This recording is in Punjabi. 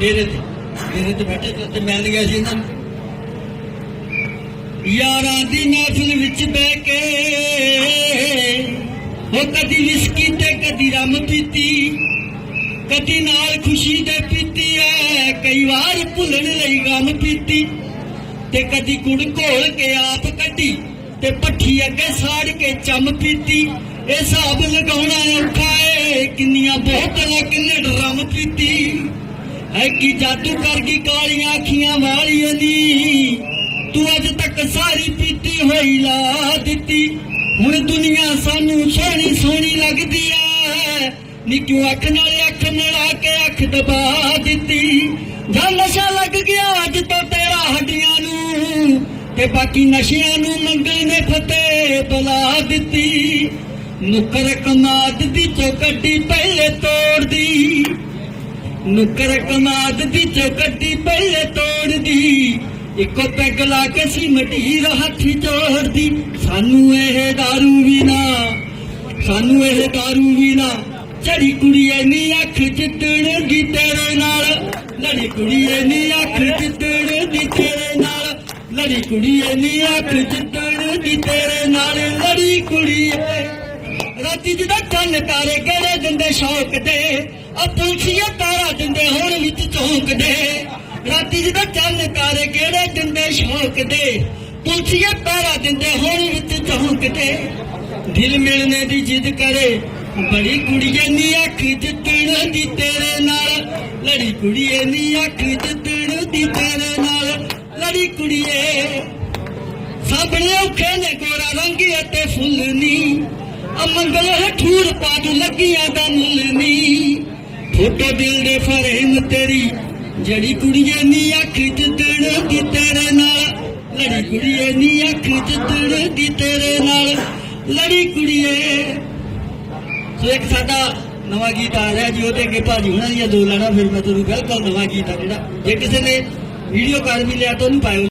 ਡੇਰੇ ਤੇ ਡੇਰੇ ਤੇ ਬੈਠੇ ਤੇ ਮਿਲ ਗਿਆ ਸੀ ਇਹਨਾਂ ਨੂੰ। ਯਾਰਾਂ ਦੀ ਮਹਿਫਿਲ ਵਿੱਚ ਬਹਿ ਕੇ ਉਹ ਕਦੀ ਵਿਸਕੀ ਤੇ ਕਦੀ ਰਮ ਪੀਤੀ, ਕਦੀ ਨਾਲ ਖੁਸ਼ੀ ਦੇ ਪੀਤੀ, ਐ ਕਈ ਵਾਰ ਭੁੱਲਣ ਲਈ ਗਮ ਪੀਤੀ ਤੇ ਕਦੀ ਗੁੜ ਘੋਲ ਕੇ ਆਪ ਕੱਢੀ ਤੇ ਪੱਠੀ ਅੱਗੇ ਸਾੜ ਕੇ ਚੰਮ ਪੀਤੀ। ਇਹ ਹਿਸਾਬ ਲਗਾਉਣਾ ਔਖਾ ਏ, ਕਿੰਨੀਆਂ ਬੋਤਲਾਂ ਕਿੰਨੇ ਡਰਮ ਪੀਤੀ। ਐ ਕੀ ਜਾਦੂ ਕਰ ਗਈ ਕਾਲੀਆਂ ਅੱਖੀਆਂ ਵਾਲੀਆਂ ਦੀ। ਤੂੰ ਅੱਜ ਤੱਕ ਸਾਰੀ ਪੀਤੀ ਹੋਈ ਲਾ ਦਿੱਤੀ। ਹੁਣ ਦੁਨੀਆ ਸਾਨੂੰ ਸੋਹਣੀ ਸੋਹਣੀ ਲੱਗਦੀ ਐ। ਨੀ ਕਿਉਂ ਅੱਖ ਨਾਲ ਅੱਖ ਮਿਲਾ ਕੇ ਅੱਖ ਦਬਾ ਦਿੱਤੀ। ਜਾਂ ਨਸ਼ਾ ਲੱਗ ਗਿਆ ਅੱਜ ਤੋਂ ਤੇਰਾ ਹੱਡੀਆਂ ਨੂੰ। ਤੇ ਬਾਕੀ ਨਸ਼ਿਆਂ ਨੂੰ ਮੰਗਲ ਨੇ ਫਤਿਹ ਬੁਲਾ ਦਿੱਤੀ। ਨੁਕਰ ਕਮਾਦ ਦੀ ਚੌਕੱਟੀ ਪਹਿਲੇ ਤੋੜਦੀ। ਨੁਕਰ ਕਮਾਦ ਦੀ ਚੌਕੱਟੀ ਪਹਿਲੇ ਤੋੜਦੀ ਇੱਕੋ ਪੈਗ ਲਾ ਕੇ ਸੀ ਮਟੀਰ ਹੱਥੀ ਜੋੜਦੀ ਸਾਨੂੰ ਇਹ दारू ਵੀ ਨਾ ਸਾਨੂੰ ਇਹ दारू ਵੀ ਨਾ ਚੜੀ ਕੁੜੀਏ ਨੀ ਅੱਖ ਜਿੱਤਣ ਦੀ ਤੇਰੇ ਨਾਲ ਲੜੀ ਕੁੜੀਏ ਨੀ ਅੱਖ ਜਿੱਤਣ ਦੀ ਤੇਰੇ ਨਾਲ ਲੜੀ ਕੁੜੀਏ ਨੀ ਅੱਖ ਜਿੱਤਣ ਦੀ ਤੇਰੇ ਨਾਲ ਲੜੀ ਕੁੜੀਏ ਰਾਤੀ ਜਿਹਦਾ ਚੰਨ ਤਾਰੇ ਕਿਹੜੇ ਦਿੰਦੇ ਸ਼ੌਕ ਦੇ ਆ ਪੁਲਸੀਆ ਤਾਰਾ ਦਿੰਦੇ, ਹੁਣ ਵਿੱਚ ਝੋਂਕਦੇ ਰਾਤੀ ਜਿਹਦਾ ਚੰਨ ਤਾਰੇ ਗੜੇ ਦਿੰਦੇ ਸ਼ੌਕ ਦੇ ਪੁਲਸੀਆ ਤਾਰਾ ਦਿੰਦੇ, ਹੁਣ ਵਿੱਚ ਝੋਂਕਦੇ ਦਿਲ ਮਿਲਣੇ ਦੀ ਜਿੱਦ ਕਰੇ, ਬੜੀ ਕੁੜੀਏ ਨੀ ਅੱਖ ਜਿੱਤਣ ਦੀ ਤੇਰੇ ਨਾਲ। ਲੜੀ ਕੁੜੀਏ ਨੀ ਅੱਖ ਜਿੱਤਣ ਦੀ ਤੇਰੇ ਨਾਲ। ਲੜੀ ਕੁੜੀਏ, ਸਾਹਮਣੇ ਔਖੇ ਨੇ ਗੋਰਾ ਰੰਗ ਅਤੇ ਫੁੱਲ ਨੀ। ਅਮੰਗਲ ਠੂਰ ਪਾਦੂ ਲੱਗੀਆਂ ਦਾ ਫੋਟੋ ਦਿਲ ਦੇ ਫਰੇਮ ਤੇਰੀ, ਜੜੀ ਕੁੜੀਏ ਨੀ ਅੱਖ ਜਿੱਦਣ ਦੀ ਤੇਰੇ ਨਾਲ। ਲੜੀ ਕੁੜੀਏ ਨੀ ਅੱਖ ਜਿੱਦਣ ਦੀ ਤੇਰੇ ਨਾਲ। ਲੜੀ ਕੁੜੀਏ। ਸੋ ਇੱਕ ਸਾਡਾ ਨਵਾਂ ਗੀਤ ਆ ਰਿਹਾ ਜੀ, ਉਹਦੇ ਅੱਗੇ ਭਾਜੀ ਉਹਨਾਂ ਦੀਆਂ ਦੋ ਲਾਣਾ ਫਿਰ ਮੈਂ ਤੁਹਾਨੂੰ ਬਿਲਕੁਲ ਨਵਾਂ ਗੀਤ ਆ ਜਿਹੜਾ। ਜੇ ਕਿਸੇ ਨੇ ਵੀਡੀਓ ਕਰ ਵੀ ਲਿਆ ਤਾਂ ਉਹਨੂੰ ਪਾਇਓ।